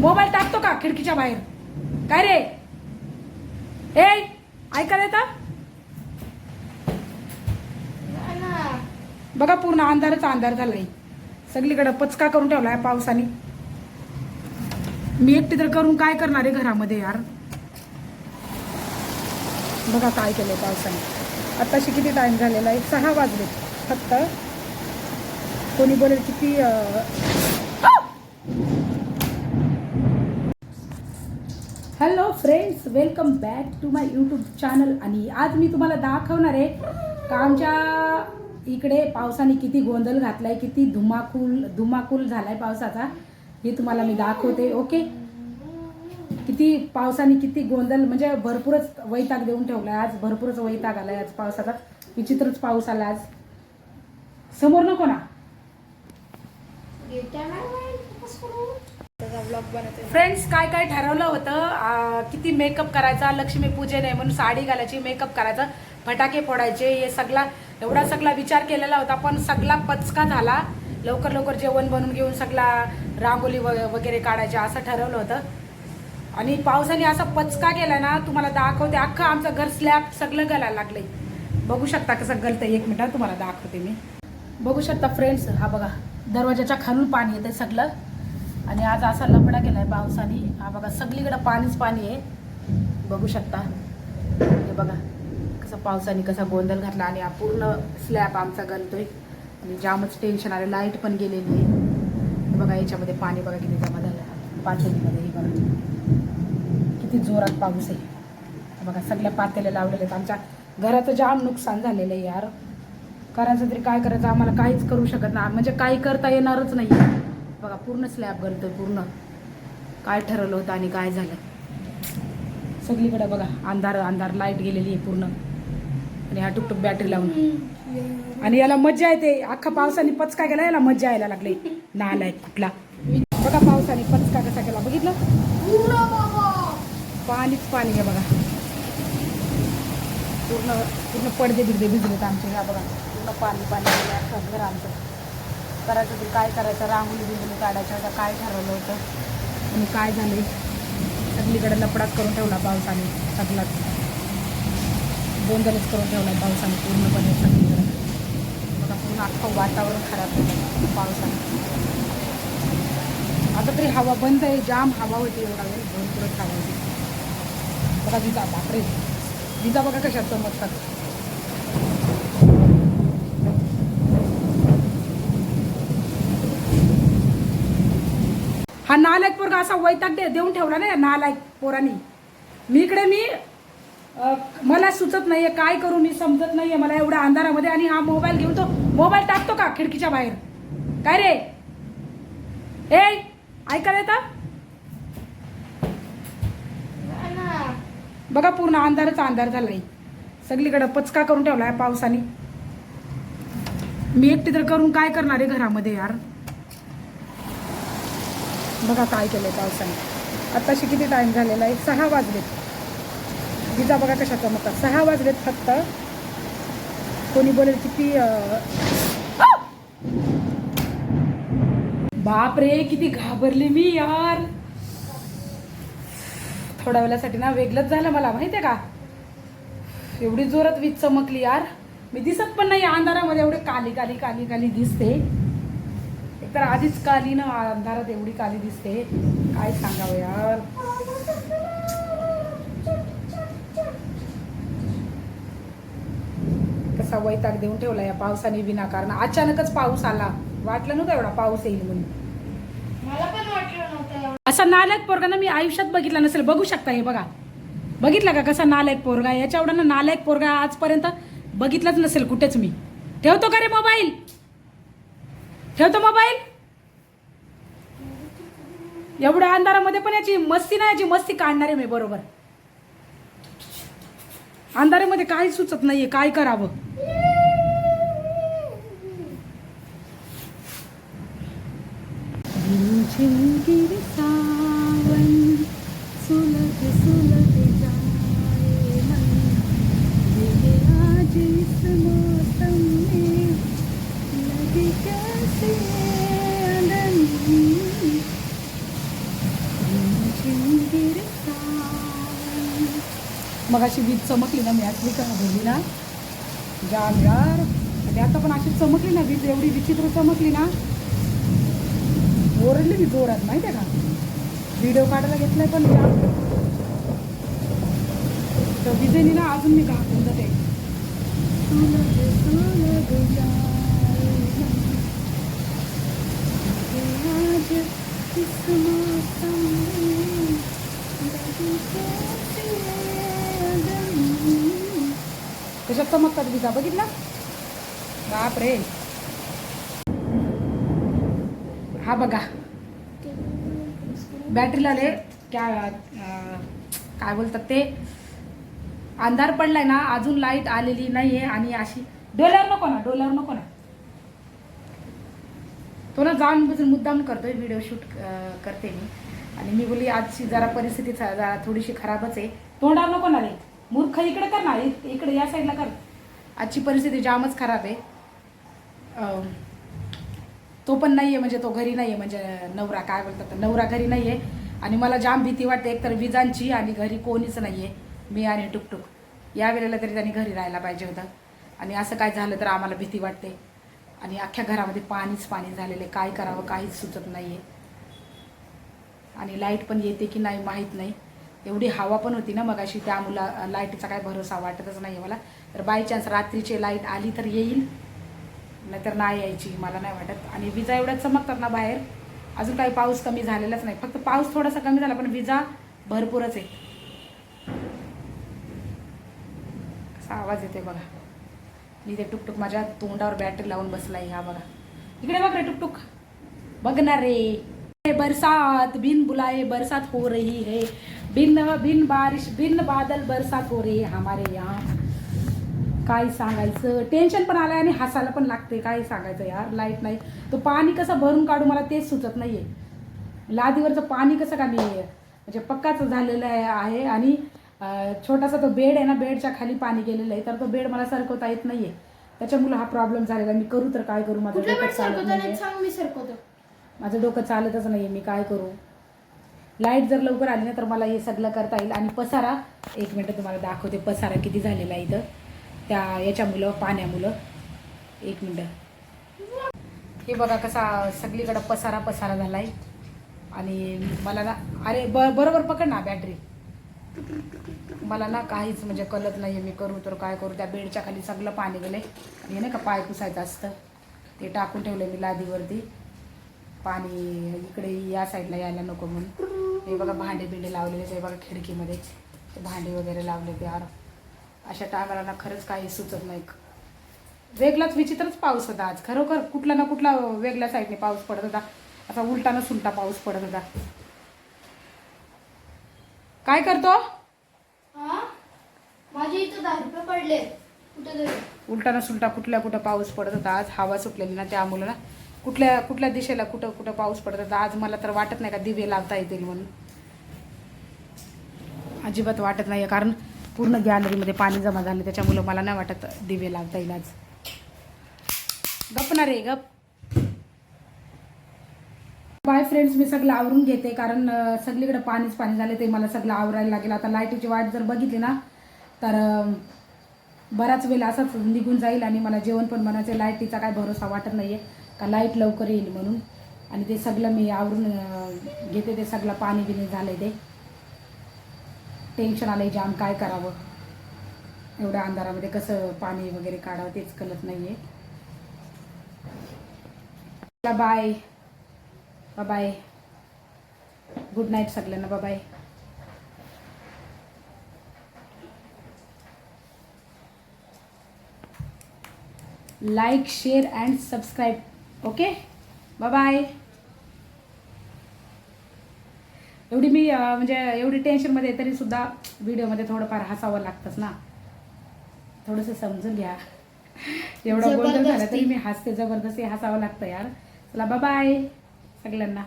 Mobile टाकतो का खिडकीच्या बाहेर? काय रे? ए ऐकायला येत? बघा पूर्ण अंधारच अंधार झालाय. सगळीकडे पचका करून ठेवलाय पावसाने. मी एकटी तर करून काय करणार आहे घरामध्ये यार? बघा काय केलंय पावसाने. आताशी किती टाइम झालेला आहे? सहा वाजले फक्त कोणी बोलेल किती hello friends welcome back to my YouTube channel आणि आज मी तुम्हाला दाखवणार आहे का आमच्या इकडे पावसाने किती गोंधळ घातलाय किती धुमाकूल धुमाकूल झालाय पावसाचा हे तुम्हाला मी दाखवते ओके किती पावसाने किती गोंधळ म्हणजे भरपूरच वैताग देऊन ठेवलाय आज भरपूरच वैताग आलाय आज पावसाचा. विचित्रच पाऊस आला आज. समोर नको ना. फ्रेंड्स काय काय ठरवलं होतं? किती मेकअप करायचा? लक्ष्मी पूजन आहे म्हणून साडी घालायची मेकअप करायचा फटाके फोडायचे हे सगळा एवढा सगळा विचार केलेला होता पण सगळा पचका झाला. लवकर लवकर जेवण बनवून घेऊन सगळा रांगोली वगैरे काढायचे असं ठरवलं होतं. आणि पावसाने असा पचका केला ना तुम्हाला दाखवते अख्खं आमचं घर स्लॅब सगळं गलायला लागलंय. बघू शकता कसं गलतं एक मिनिट तुम्हाला दाखवते मी. बघू शकता फ्रेंड्स हा बघा दरवाजाच्या खालून पाणी येतं सगळं. आणि आज असा लपडा केलाय पावसाने. हा बघा सगळीकडे पाणीच पाणी आहे. बघू शकता. हे बघा कसं पावसाने कसा गोंधळ घातला आणि हा पूर्ण स्लॅब आमचा गलतोय आणि जामच टेन्शन आलं. लाइट पण गेलेली आहे. बघा याच्यामध्ये पाणी बघा किती जमा झालं पातेलीमध्ये हे बघा. किती जोरात पाऊस आहे. बघा सगळ्या पातेल्या लावलेल्या आहेत. आमच्या घराचं जाम नुकसान झालेलं आहे यार. करायचं तरी काय करायचं? आम्हाला काहीच करू शकत नाही म्हणजे काही करता येणारच नाही बघा पूर्ण स्लॅब गलतोय पूर्ण. काय ठरवलं होतं आणि काय झालं? सगळीकडे बघा अंधार अंधार लाइट गेलेली आहे पूर्ण. आणि हा टुकटुक बॅटरी लावून. आणि याला मज्जा येते. अख्खा पावसाने पचका गेला याला मज्जा यायला लागली. नाला आहे कुठला? बघा पावसाने पचका कसा केला. बघितलं? पाणीच पाणी आहे बघा. पूर्ण पूर्ण पडदे बिडदे भिजलेत आमचे. ह्या बघा पूर्ण पाणी पाणी अख्खा घर आमचं. करायचं तरी काय करायचं? राहुल बिंगोली काढायचं आता काय ठरवलं होतं? आणि काय झालं सगळीकडे लपडाच करून ठेवला पावसाने सगळाच. गोंधळच करून ठेवला पावसाने पूर्णपणे सगळीकडे. बघा पूर्ण अख्खं वातावरण खराब झालं पावसाने. आता तरी हवा बंद आहे. जाम हवा होती एवढा वेळ. भरपूरच हवा होती. बघा विजा बापरे. विजा बघा कशा चमकतात. हा नालायक पोरगा असा वैताग दे देऊन ठेवला ना या नालायक पोरांनी. मी इकडे मी मला सुचत नाहीये काय करू मी समजत नाहीये मला एवढ्या अंधारामध्ये आणि हा मोबाईल घेऊन तो मोबाईल टाकतो का खिडकीच्या बाहेर? काय रे? ए ऐकायला येतं? बघा पूर्ण अंधारच अंधार झालाय. सगळीकडं पचका करून ठेवलाय पावसाने. मी एकटी तर करून काय करणार आहे घरामध्ये यार? बघा काय केलं पावसाने. आत्ताशी किती टाईम झालेला आहे? सहा वाजलेत. विजा बघा कशा चमकतात सहा वाजलेत फक्त. कोणी बोलेल किती बाप रे किती घाबरले मी यार. थोड्या वेळासाठी ना वेगळंच झालं मला माहितीये का? एवढी जोरात वीज चमकली यार. मी दिसत पण नाही अंधारामध्ये एवढे काली काली काली काली दिसते. एकतर आधीच काली ना अंधारात एवढी काली दिसते. काय सांगावं यार? कसा वैताग देऊन ठेवला या पावसाने विनाकारण. अचानकच पाऊस आला. वाटलं नव्हतं एवढा पाऊस येईल म्हणून. असा नालायक पोरगा ना मी आयुष्यात बघितला नसेल. बघू शकता हे बघा. बघितला का कसा नालायक पोरगा? याच्या एवढा ना नालायक पोरगा आजपर्यंत बघितलाच नसेल कुठेच मी. ठेवतो का रे मोबाईल? ठेवतो मोबाईल? एवढ्या अंधारामध्ये पण याची मस्ती नाही याची मस्ती काढणार आहे मी बरोबर. अंधारामध्ये काही सुचत नाहीये काय करावं? झिम गिर मग अशी वीज चमकली ना मी आतली का बोलली ना? जाम यार आणि आता पण अशी चमकली ना वीज एवढी विचित्र चमकली ना. ओरडली मी जोरात माहिती आहे का? व्हिडिओ काढायला घेतलाय पण जाम तर विजेनी ना अजून मी घाबरून जाते सुलग सुलग जाए आज इस मौसम में बड़ी कैसी है अगम. कशात चमकतात बिजा बघितला? बाप रे हा बघा. बॅटरीला ले काय काय बोलतात ते? अंधार पडलाय ना अजून लाइट आलेली नाही आहे आणि अशी डोल्यावर नको ना डोल्यावर नको ना. तो ना जाऊन बसून मुद्दाम करतोय व्हिडिओ शूट करते मी. आणि मी बोली आजची जरा परिस्थिती जरा थोडीशी खराबच आहे. तोंडावर नको ना रे. मूर्ख इकडे कर ना इकडे या साईडला कर. आजची परिस्थिती जामच खराब आहे. तो पण नाही आहे म्हणजे तो घरी नाही आहे म्हणजे नवरा काय बोलतात नवरा घरी नाही आहे आणि मला जाम भीती वाटते एकतर विजांची आणि घरी कोणीच नाही आहे मी आणि टुकटुक. या वेळेला तरी त्यांनी घरी राहायला पाहिजे होतं. आणि असं काय झालं तर आम्हाला भीती वाटते. आणि अख्ख्या घरामध्ये पाणीच पाणी झालेले काय करावं काहीच सुचत नाही आहे आणि लाइट पण येते की नाही माहीत नाही. एवढी हवा पण होती ना मग अशी त्या मुला लाईटचा काय भरोसा वाटतच नाही मला. तर बाय चान्स रात्रीची लाइट आली तर येईल नाहीतर नाही यायची मला नाही वाटत. आणि विजा एवढ्या चमकतात ना बाहेर. अजून काही पाऊस कमी झालेलाच नाही. फक्त पाऊस थोडासा कमी झाला पण विजा भरपूरच आहे. असा आवाज येते बघा. मी ते टुकटुक माझ्या तोंडावर बॅटरी लावून बसलाय हा बघा. इकडे बघ रे टुकटुक. बघ ना रे. बरसात बिन बुलाए बरसात हो रही है. बिन बिन बारिश बिन बादल बरसात हो रही है हमारे यहाँ. काय सांगायचं? टेन्शन पण आलंय आणि हसायला पण लागते काय सांगायचं यार? लाइट नाही. तो पाणी कसं भरून काढू मला तेच सुचत नाहीये. लादीवरचं पाणी कसं का मी म्हणजे पक्काच झालेलं आहे आहे आणि छोटासा तो बेड आहे ना बेडच्या खाली पाणी गेलेलं आहे. तर तो बेड मला सरकवता येत नाहीये. त्याच्यामुळे हा प्रॉब्लेम झालेला आहे. मी करू तर काय करू? माझं डोकं चालत नाही माझं डोकं चालतच नाहीये. मी काय करू? लाइट जर लवकर आली ना तर मला हे सगळं करता येईल. आणि पसारा एक मिनटं तुम्हाला दाखवते पसारा किती झालेला आहे इथं. त्या याच्यामुळं पाण्यामुळं. एक मिनटं. हे बघा कसा सगळीकडं पसारा पसारा झालाय. आणि मला ना अरे ब बरोबर पकड ना बॅटरी मला ना काहीच म्हणजे कळत नाही मी करू तर काय करू. त्या बेडच्या खाली सगळं पाणी गेलं आणि हे नाही का पाय पुसायचं असतं. ते टाकून ठेवलं मी लादीवरती. पाणी इकडे या साईडला यायला नको म्हणून. हे बघा भांडे बिंडे लावलेले ते बघा खिडकीमध्ये. ते भांडे वगैरे लावले ते यार. अशा टायमाला ना खरंच काही सुचत नाही. वेगळाच विचित्रच पाऊस होता आज. खरोखर कुठला ना कुठला वेगळ्या साईडने पाऊस पडत होता. असा उलटा ना सुलटा पाऊस पडत होता. काय करतो? हा? माझे इथं दहा रुपये पडले कुठे उलटा ना सुलटा कुठल्या कुठं पाऊस पडत होता. आज हवा सुटलेली ना त्यामुळे ना कुठल्या कुठल्या दिशेला कुठं कुठं पाऊस पडत आज मला तर वाटत नाही का दिवे लावता येतील म्हणून. अजिबात वाटत नाही कारण पूर्ण गॅलरीमध्ये पाणी जमा झालं त्याच्यामुळं मला नाही वाटत दिवे लावता येईल आज. गप ना रे गप बाय फ्रेंड्स मी सगळं आवरून घेते कारण सगळीकडे पाणीच पाणी झाले ते मला सगळं आवरायला लागेल. आता लाईटीची वाट जर बघितली ना तर बराच वेळ असाच निघून जाईल आणि मला जेवण पण बनायचं लाईटीचा काय भरोसा वाटत नाही आहे का लाइट लवकर येईल म्हणून. आणि ते सगळं मी आवरून घेते ते सगळं पाणी बिणी झालं ते. टेन्शन आलं जाम काय करावं? एवढ्या अंधारामध्ये कसं पाणी वगैरे काढावं तेच कळत नाही आहे बाय बाय गुड नाईट सगळ्यांना bye like share and subscribe okay? Bye एवढी मी म्हणजे एवढी टेन्शनमध्ये आहे तरी सुद्धा व्हिडिओमध्ये थोडंफार हसावं लागतंच ना. थोडंसं समजून घ्या. एवढं गोंधळ झाला तरी मी हसते जबरदस्ती हसावं लागतं यार. चला बाय सगळ्यांना.